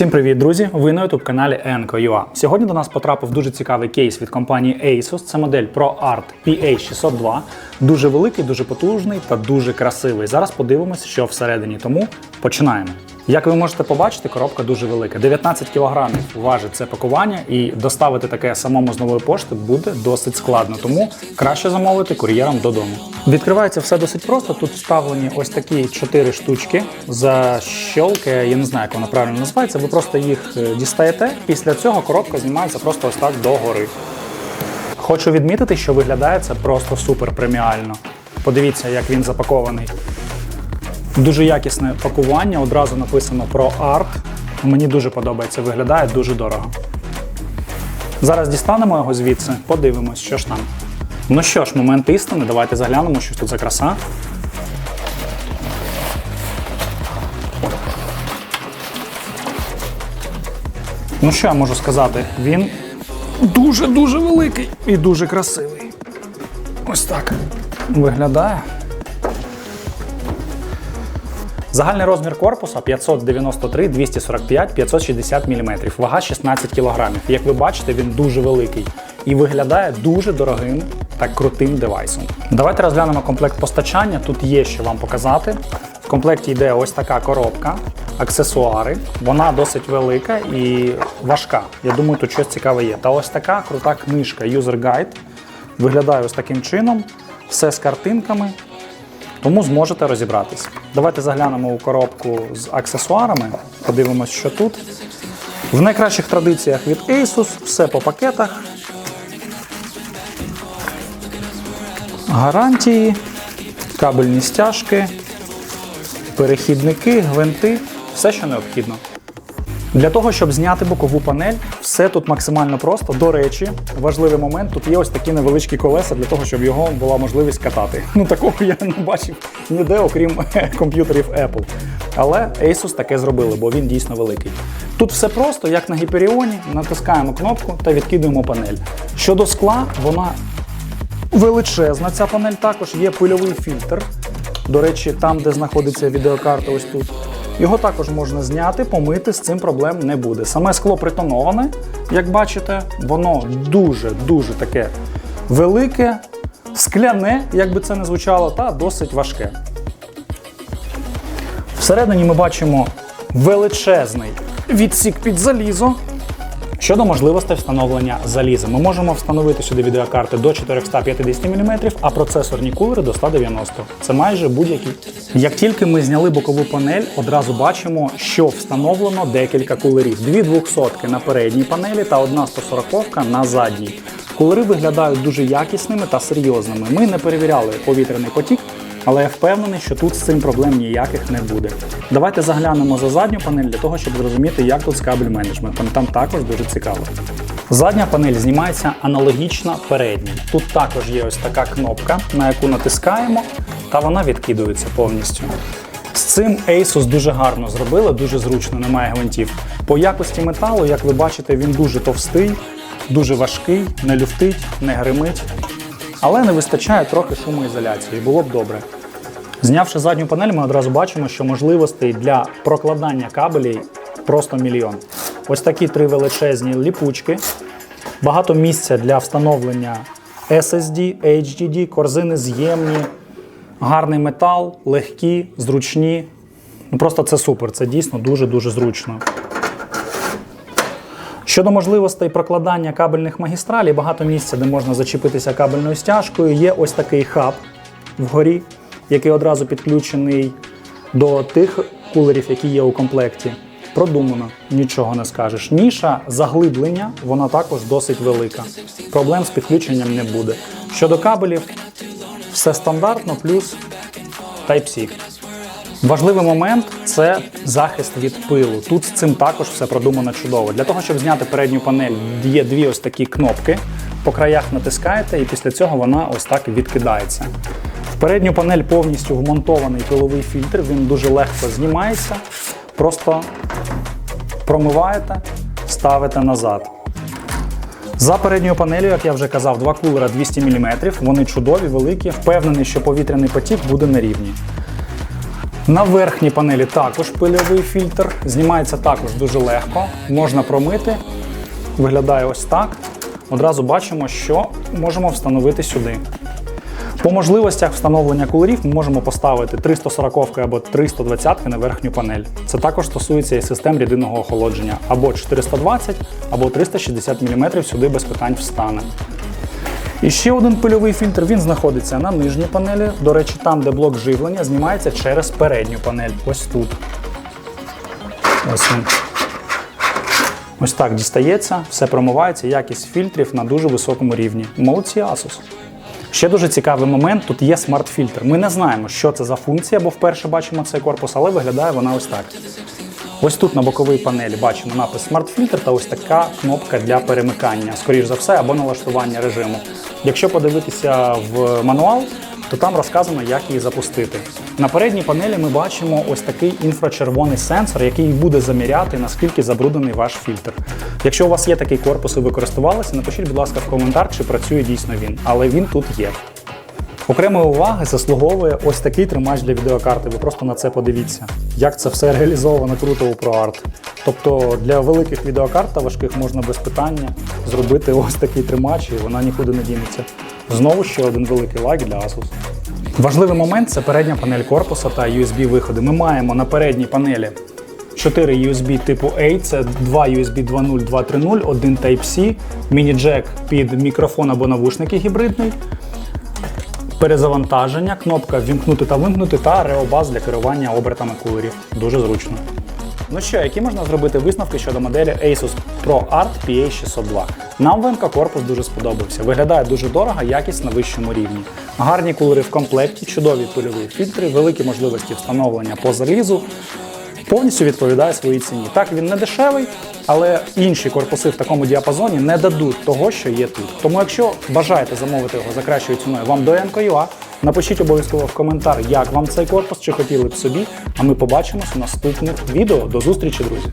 Всім привіт, друзі! Ви на youtube каналі Enco.ua. Сьогодні до нас потрапив дуже цікавий кейс від компанії Asus. Це модель ProArt PA602. Дуже великий, дуже потужний та дуже красивий. Зараз подивимося, що всередині. Тому починаємо. Як ви можете побачити, коробка дуже велика. 19 кг важить це пакування, і доставити таке самому з нової пошти буде досить складно, тому краще замовити кур'єром додому. Відкривається все досить просто. Тут вставлені ось такі 4 штучки защолки, я не знаю, як вона правильно називається. Ви просто їх е, дістаєте. Після цього коробка знімається просто ось так догори. Хочу відмітити, що виглядає це просто супер преміально. Подивіться, як він запакований. Дуже якісне пакування, одразу написано про арт. Мені дуже подобається, виглядає дуже дорого. Зараз дістанемо його звідси, подивимось, що ж там. Ну що ж, момент істини, давайте заглянемо, що тут за краса. Ну що я можу сказати? Він дуже-дуже великий і дуже красивий. Ось так виглядає. Загальний розмір корпуса 593, 245, 560 мм, вага 16 кг. Як ви бачите, він дуже великий і виглядає дуже дорогим та крутим девайсом. Давайте розглянемо комплект постачання. Тут є що вам показати. В комплекті йде ось така коробка, аксесуари. Вона досить велика і важка. Я думаю, тут щось цікаве є. Та ось така крута книжка User Guide. Виглядає ось таким чином. Все з картинками, тому зможете розібратись. Давайте заглянемо у коробку з аксесуарами, подивимось, що тут. В найкращих традиціях від Asus все по пакетах. Гарантії, кабельні стяжки, перехідники, гвинти, все, що необхідно. Для того, щоб зняти бокову панель, все тут максимально просто. До речі, важливий момент, тут є ось такі невеличкі колеса для того, щоб його була можливість катати. Ну такого я не бачив ніде, окрім комп'ютерів Apple. Але Asus таке зробили, бо він дійсно великий. Тут все просто, як на Hyperion, натискаємо кнопку та відкидуємо панель. Щодо скла, вона величезна. Ця панель також є пильовий фільтр. До речі, там, де знаходиться відеокарта, ось тут. Його також можна зняти, помити, з цим проблем не буде. Саме скло притоноване, як бачите, воно дуже-дуже таке велике, скляне, як би це не звучало, та досить важке. Всередині ми бачимо величезний відсік під залізо. Щодо можливостей встановлення заліза, ми можемо встановити сюди відеокарти до 450 мм, а процесорні кулери до 190 Це майже будь-які. Як тільки ми зняли бокову панель, одразу бачимо, що встановлено декілька кулерів. Дві 200 на передній панелі та одна 140 на задній. Кулери виглядають дуже якісними та серйозними. Ми не перевіряли повітряний потік, але я впевнений, що тут з цим проблем ніяких не буде. Давайте заглянемо за задню панель для того, щоб зрозуміти, як тут з кабель менеджментом. Там також дуже цікаво. Задня панель знімається аналогічно передній. Тут також є ось така кнопка, на яку натискаємо, та вона відкидується повністю. З цим Asus дуже гарно зробили, дуже зручно, немає гвинтів. По якості металу, як ви бачите, він дуже товстий, дуже важкий, не люфтить, не гримить. Але не вистачає трохи шумоізоляції, було б добре. Знявши задню панель, ми одразу бачимо, що можливостей для прокладання кабелей просто мільйон. Ось такі три величезні ліпучки, багато місця для встановлення SSD, HDD, корзини з'ємні, гарний метал, легкі, зручні. Ну Просто це супер, це дійсно дуже-дуже зручно. Щодо можливостей прокладання кабельних магістралей, багато місця, де можна зачепитися кабельною стяжкою. Є ось такий хаб вгорі, який одразу підключений до тих кулерів, які є у комплекті. Продумано, нічого не скажеш. Ніша заглиблення, вона також досить велика. Проблем з підключенням не буде. Щодо кабелів, все стандартно, плюс Type-C. Важливий момент це захист від пилу. Тут з цим також все продумано чудово. Для того, щоб зняти передню панель, є дві ось такі кнопки. По краях натискаєте, і після цього вона ось так відкидається. В передню панель повністю вмонтований пиловий фільтр, він дуже легко знімається. Просто промиваєте, ставите назад. За передньою панелью, як я вже казав, два кулера 200 мм. Вони чудові, великі. Впевнений, що повітряний потік буде на рівні. На верхній панелі також пильовий фільтр. Знімається також дуже легко. Можна промити. Виглядає ось так. Одразу бачимо, що можемо встановити сюди. По можливостях встановлення кулерів ми можемо поставити 340 або 320 на верхню панель. Це також стосується і систем рідинного охолодження. Або 420, або 360 мм сюди без питань встане. І ще один пильовий фільтр він знаходиться на нижній панелі. До речі, там, де блок живлення, знімається через передню панель. Ось тут. Ось він. Ось так дістається, все промивається, якість фільтрів на дуже високому рівні. Молодці Asus. Ще дуже цікавий момент: тут є смарт-фільтр. Ми не знаємо, що це за функція, бо вперше бачимо цей корпус, але виглядає вона ось так. Ось тут на боковій панелі бачимо напис смарт-фільтр та ось така кнопка для перемикання, скоріш за все, або налаштування режиму. Якщо подивитися в мануал, то там розказано, як її запустити. На передній панелі ми бачимо ось такий інфрачервоний сенсор, який буде заміряти, наскільки забруднений ваш фільтр. Якщо у вас є такий корпус і ви користувалися, напишіть, будь ласка, в коментар, чи працює дійсно він. Але він тут є. Окремої уваги заслуговує ось такий тримач для відеокарти. Ви просто на це подивіться, як це все реалізовано круто у ProArt. Тобто для великих відеокарт та важких можна без питання зробити ось такий тримач, і вона нікуди не дінеться. Знову ще один великий лайк для Asus. Важливий момент це передня панель корпуса та USB-виходи. Ми маємо на передній панелі 4 USB типу A, це 2 USB 2.0, 2.3.0, один Type-C, міні-джек під мікрофон або навушники гібридний, перезавантаження, кнопка вімкнути та вимкнути та реобаз для керування обертами кулерів. Дуже зручно. Ну що, які можна зробити висновки щодо моделі Asus ProArt PA602? Нам ВМК корпус дуже сподобався. Виглядає дуже дорого, якість на вищому рівні. Гарні кулери в комплекті, чудові пильові фільтри, великі можливості встановлення по залізу. Повністю відповідає своїй ціні. Так, він не дешевий, але інші корпуси в такому діапазоні не дадуть того, що є тут. Тому, якщо бажаєте замовити його за кращою ціною вам до НКЮА, напишіть обов'язково в коментар, як вам цей корпус, чи хотіли б собі. А ми побачимось у наступних відео. До зустрічі, друзі!